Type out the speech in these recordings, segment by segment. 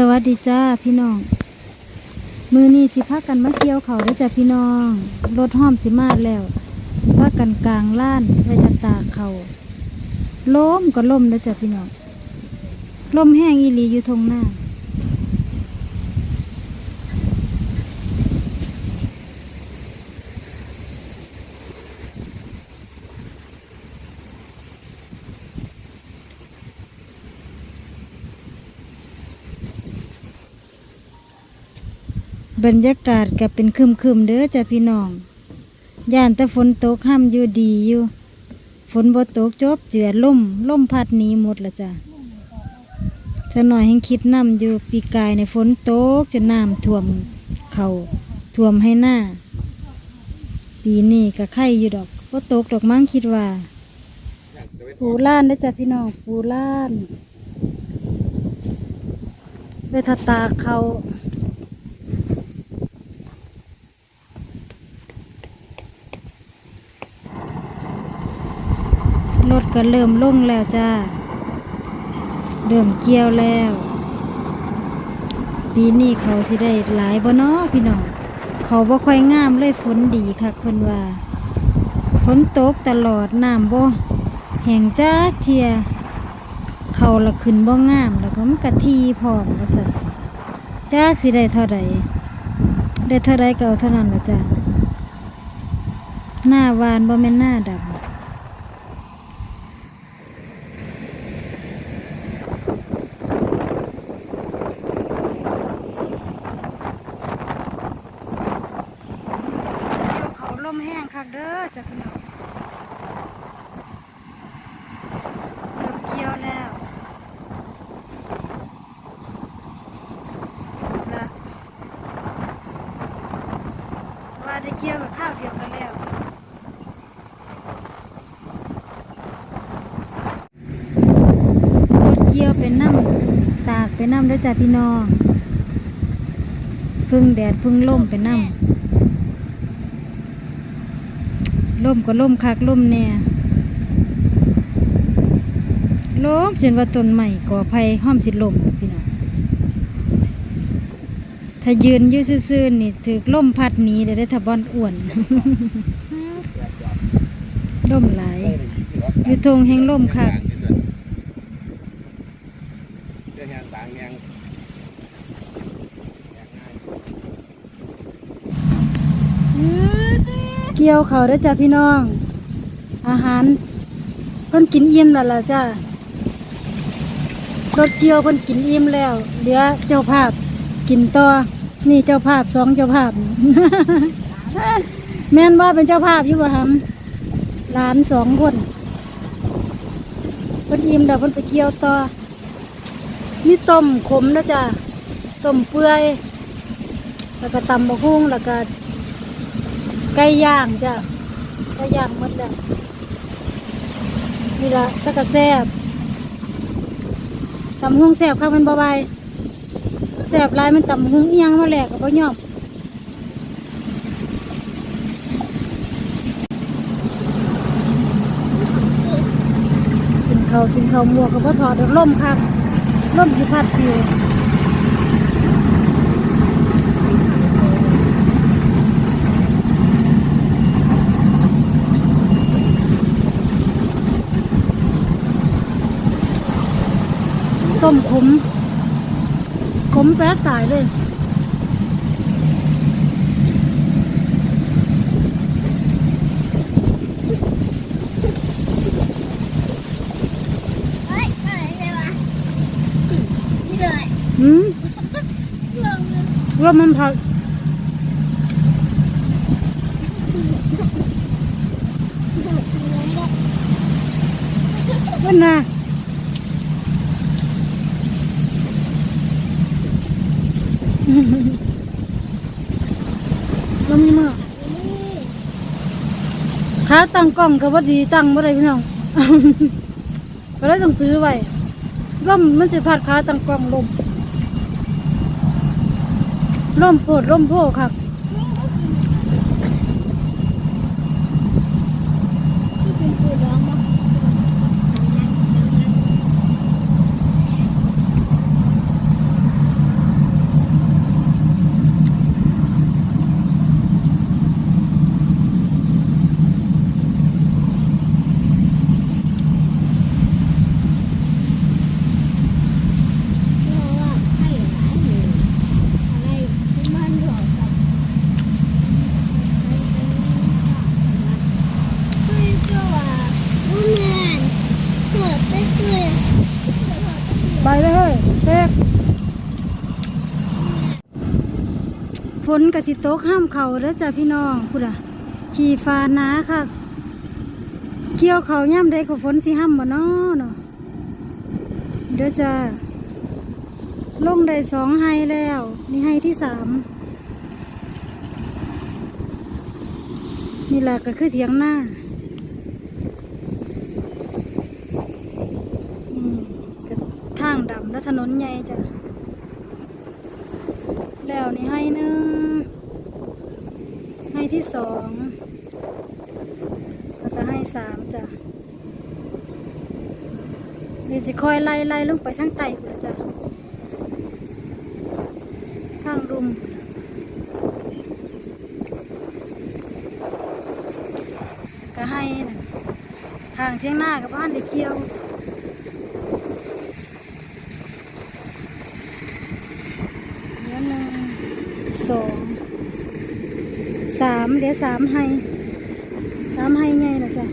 สวัสดีจ้าพี่น้อง มือนี้สิพากันมาเกี่ยวเขาได้อจ้าพี่น้อง รถห้อมสิมาแล้วสิพากันกลางล้านไว้จะตากเขาล้มก็ล้มแล้วจ้าพี่น้องล้มแห้งอีหลีอยู่ทงหน้า บรรยากาศก็เป็นครึมๆเด้อจ้ะพี่น้อง ย่านแต่ฝนตกห้ามอยู่ดีอยู่ ฝนบ่ตกจบเจือล่มล่มพัดหนีหมดละจ้ะจะหน่อยให้คิดน้ำอยู่ปีกายในฝนตกจนน้ำท่วมเขาท่วมให้หน้า ปีนี้ก็ไข่อยู่ดอกบ่ตกดอกมั้งคิดว่า ปูล้านได้จ้ะพี่น้องปูล้านเวทตาเขา ถก็เริ่มลงแล้วจ้า เริ่มเกี่ยวแล้ว ปีนี้เขาสิได้หลายบ่เนาะพี่น้อง เขาบ่ค่อยงามเลยฝนดีคักเพิ่นว่า ฝนตกตลอดน้ำบ่แห้งจักเทีย เขาละขึ้นบ่งาม แล้วก็มันกะทีพร้อมว่าซั่นจักสิได้เท่าใดได้เท่าใดก็เอาเท่านั้นล่ะจ้ะหน้าวานบ่แม่นหน้าดำ เขาลมแห้งคั กเด้อจ้ะพี่น้องเริ่มเกี่ยวแล้วละว่าได้เกี่ยวกับข้าวเดียวกันแล้วรถเกี่ยวเป็นน้ำตากเป็นน้ำเด้จ้ะพี่น้องพึ่งแดดพึ่งลมเป็นน้ำ ล่มก็ล่มคักล่มแน่ล่มจนว่าต้นใหม่ก่อภัยห้อมสิล่มพี่น้องถ้ายืนยืดซื่อๆนี่ถือล่มพัดหนีเดี๋ยวได้ทะบอนอ้วนล่มไหลยอยู่ทงแห่งล่มคัก เรื่องงานต่างยัง เกี่ยวเขาได้จ้ะพี่น้อง อาหารเพิ่นกินอิ่มแล้วล่ะจ้ะรถเกี่ยวเพิ่นกินอิ่มแล้วเหลือเจ้าภาพกินต่อนี่เจ้าภาพสองเจ้าภาพ แม่นว่าเป็นเจ้าภาพอยู่บ่ทำหลานสองคนเพิ่นอิ่มแล้วเพิ่นไปเกี่ยวต่อมีต้มขมนะจ้ะต้มเปื่อยแล้วก็ตำบะฮุ่งแล้วก็ ไก่ย่างจ้ะไก่ย่างหมดแล้วนี่ละตะกะแซบตำหุ้งแซบข้างมันบาบายแซบลายมันตำหุ้งอิหยังมาแหลกกับพ่อยอมกินเขากินเขาหมวกกับพ่อถอดล่มครับล่มสิพัดผิว ต้มขมขมแป๊ดตายเลยอะไรเลยวะนี่เลยหืมลงเลยว่ามันผักเว้นนะ ลมนี่มากขาตั้งกล้องก็บ่ดีตั้งบ่ไรพี่น้อง ก็เลยต้องซื้อไว้ร่มมันจะพาดขาตั้งกล้องลมร่มโพดร่มโพค่ะบ ที่เป็นปูร้องมั้ง ฝนกะสิตกห้ามเขาเด้อจ้าพี่น้องพูดอะขี่ฟ้าหนาค่ะ เกี่ยวเขาย่ำได้ก็ฝนสิห้ามบ่น้อเนาะเด้อจ้าลงได้สองไฮแล้ว นี่ไฮที่สามนี่แหละก็คือเถียงหน้าทางดำและถนนใหญ่จ้ะ แล้วนี่ให้หนึ่งให้ ที่สองแล้วก็ให้สามจ้ะเดี๋ยวจะคอยไล่ไล่ลงไปทางใต้พุ่นล่ะจ้ะทางรุมก็ให้นะทางเที่ยงหน้ากับบ้านเด็กเกี่ยว เหลือหนึ่งสอง สามเดี๋ยวสามให้สามให้ไงนะจ๊ะ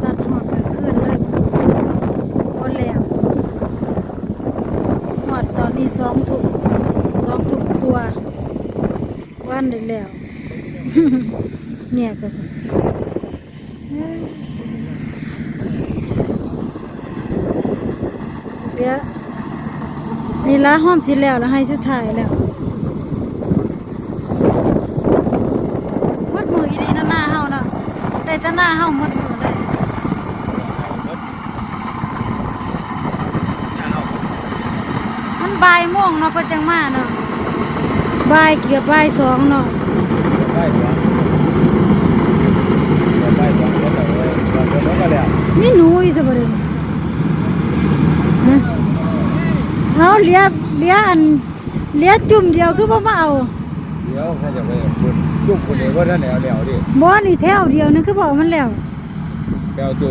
สัตว์หอดกันขึ้นเลยหมดแล้วหอดตอนนี้สองถุงสองถุงกลัวาวันเด็กแล้ว เนี่ยก็เดี๋ยวนี่ละห้อมสิแล้วแล้วให้สุดท้ายแล้วมัดมืออีนี่หน้าเฮาเนาะแต่หน้าเฮามัดมือได้มันบ่ายโมงเนาะก็จังมาเนาะบ่ายเกือบบ่ายสองเนาะ ได้หรอได้หรอก็แต่ว่าก็แล้วก็แล้วมีหนูอีสบ่เลยนะเอาเหลียเหลียอันเหลียจุ่มเดียวคือบ่มาเอาเดี๋ยวเขาจะไปคุณยุคคุณเองก็ท่านแนวแนวดิบ่นี่แถวเดียวนึงคือบ่เอามันแล้วแนวจู